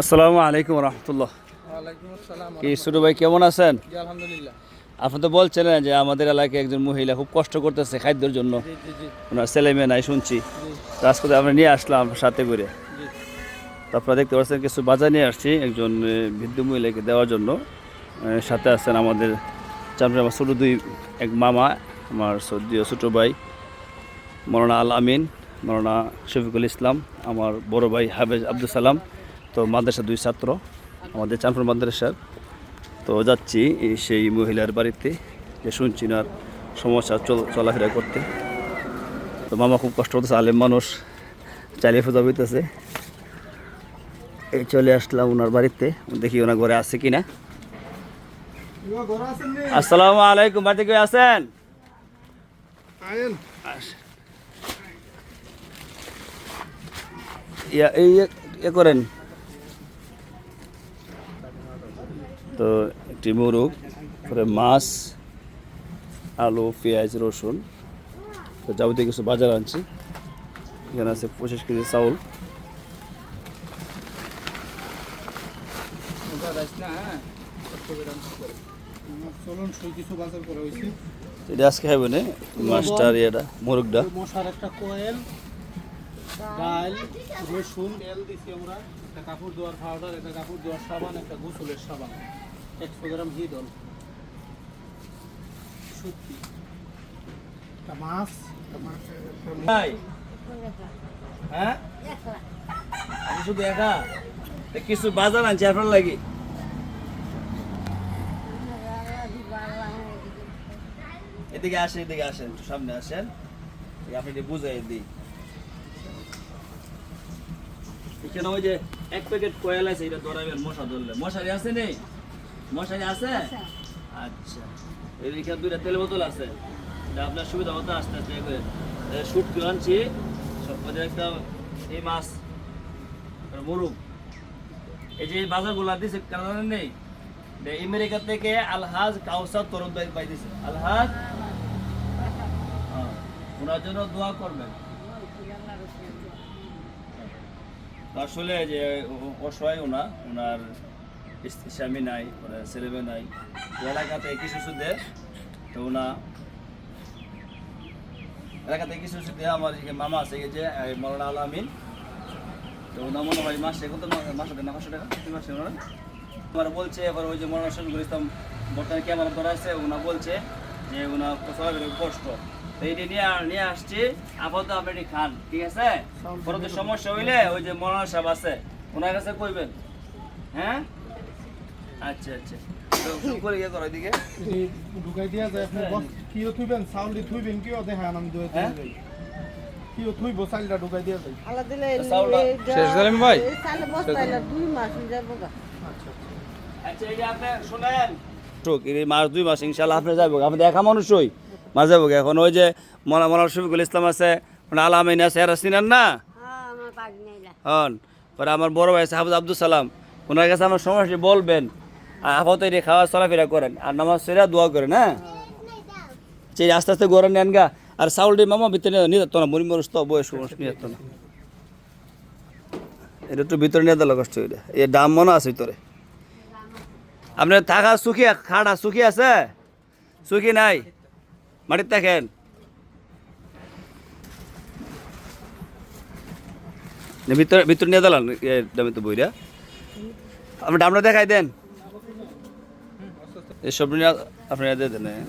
আসসালামু আলাইকুম রহমতুল্লাহ। কি ছোটো ভাই কেমন আছেন? আলহামদুলিল্লাহ। আপনি তো বলছিলেন যে আমাদের এলাকায় একজন মহিলা খুব কষ্ট করতেছে খাদ্যের জন্য। ওনার ছেলে মেয়ে নাই শুনছি। তো আজকে আমরা নিয়ে আসলাম সাথে করে জি। তো আপনারা দেখতে পাচ্ছেন কিছু বাজার নিয়ে আসছি একজন বৃদ্ধ মহিলাকে দেওয়ার জন্য। সাথে আছেন আমাদের চামড়া আমার ছোটো দুই এক মামা আমার সদ্যীয় ছোটো ভাই মৌলানা আল আমিন মৌলানা শফিকুল ইসলাম আমার বড় ভাই হাফেজ আব্দুল সালাম। তো মাদ্রাসা দুই ছাত্র আমাদের চাঁদপুর মাদ্রাসার। তো যাচ্ছি সেই মহিলার বাড়িতে যে শুনছি না সমস্যা চল চলাফেরা করতে। তো মামা খুব কষ্ট হতেছে আলেম মানুষ চালিয়ে ফোজা হইতেছে। এই চলে আসলাম ওনার বাড়িতে দেখি ওনার ঘরে আছে কিনা। আসসালামু আলাইকুম বাড়িতে কেউ আছেন? ইয়া এই এ- এ করেন। তো একটি মোরগ, পরে মাছ, আলু, পেঁয়াজ, রসুন, তো যাবতীয় কিছু বাজার আনছি। এখানে আছে পঁচিশ কেজি চাউল। এটা আজকে না ইয়েটা, মুরগটা। রসুন, তেল দিছি আমরা, একটা কাপড় পাউডার একটা কাপড় সাবান, একটা গোসলের সাবান। একশো গ্রাম হিদল মাছ হ্যাঁ? আমি শুধু একা। কিছু বাজার আনছি আপনার লাগি। এদিকে আসেন এদিকে আসেন সামনে আসেন। আপনি বুঝাই দিই। এখানে ওই যে এক প্যাকেট কয়েল আছে এটা ধরাবেন মশা ধরলে। মশারি আছে নেই মশারি আছে? আচ্ছা। এখানে দুইটা তেল বোতল আছে। আপনার সুবিধা মতো আস্তে আস্তে করে শুট করে আনছি। সব- একটা এই মাছ মুরুগ এই যে বাজারগুলো দিছে কারণ নেই? আমেরিকা থেকে আলহাজ কাউসার তরফ পাই দিছে আলহাজ? হ্যাঁ, ওনার জন্য দোয়া করবেন। আসলে যে অসহায় ওনা ওনার স্বামী নাই ওনার ছেলে নাই। এলাকাতে কিছু দেয় তো ওনা এলাকাতে কিছু আমার যে মামা আছে যে এই মৌলানা আল আমিন। তো মনে হয় মাসে কত মাসে না পাঁচশো টাকা? প্রতি মাসে ওনার। আমার বলছে এবার ওই যে মৌলানা শফিকুল ইসলাম বর্তমানে ক্যামেরা ধরা আছে? ওনা বলছে যে কষ্ট এইটা নিয়ে নিয়ে আসছি। আপাতত আপনি খান ঠিক আছে? পরবর্তী সমস্যা হইলে ওই যে মৌলানা সাহেব আছে ওনার কাছে কইবেন। হ্যাঁ? আচ্ছা আচ্ছা। তো ফোন করে ইয়ে করো এদিকে। ঢুকাই দিয়া যায় আপনি বস কিও থুইবেন? চাউল থুইবেন কিও দেখান আমি দুই হ্যাঁ? কিও থুইব? চালটা ঢুকাই দিয়া যায়। আল্লাহ দিলে শেষ দিলাম ভাই? এই চালে বস্তা দুই মাস যাব আচ্ছা আচ্ছা। এই যে আপনি শুনেন টুক এই মাস দুই মাস ইনশাল্লাহ আপনি যাব আপনি দেখা মানুষই মাস যাব এখন ওই যে মনা মনা শফিকুল ইসলাম আছে মানে আলামিন আছে এরা চিনেন না? হ্যাঁ আমার হন পরে আমার বড় ভাই আছে আব্দুল সালাম ওনার কাছে আমার সমস্যা বলবেন। আপাতত এটি খাওয়া, চলাফেরা করেন। আর নামাজ সেরা দোয়া করেন হ্যাঁ? সেই আস্তে আস্তে গড়ে নেন গা। আর চাউল দিয়ে মামা ভিতরে নিয়ে যেত না মরি মরুষ তো বয়স মানুষ নিয়ে যেত না। এটা একটু ভিতরে নিয়ে দিল কষ্ট এটা এর দাম মনে আছে ভিতরে। আপনার থাকা সুখী খাড়া সুখী আছে? সুখী নাই? মাটির দেখেন ভিতরে ভিতরে নিয়ে দিলাম দামে তো বইরা। আপনি দামটা দেখাই দেন। এসব নিয়ে আপনারা দিয়ে দেন হ্যাঁ।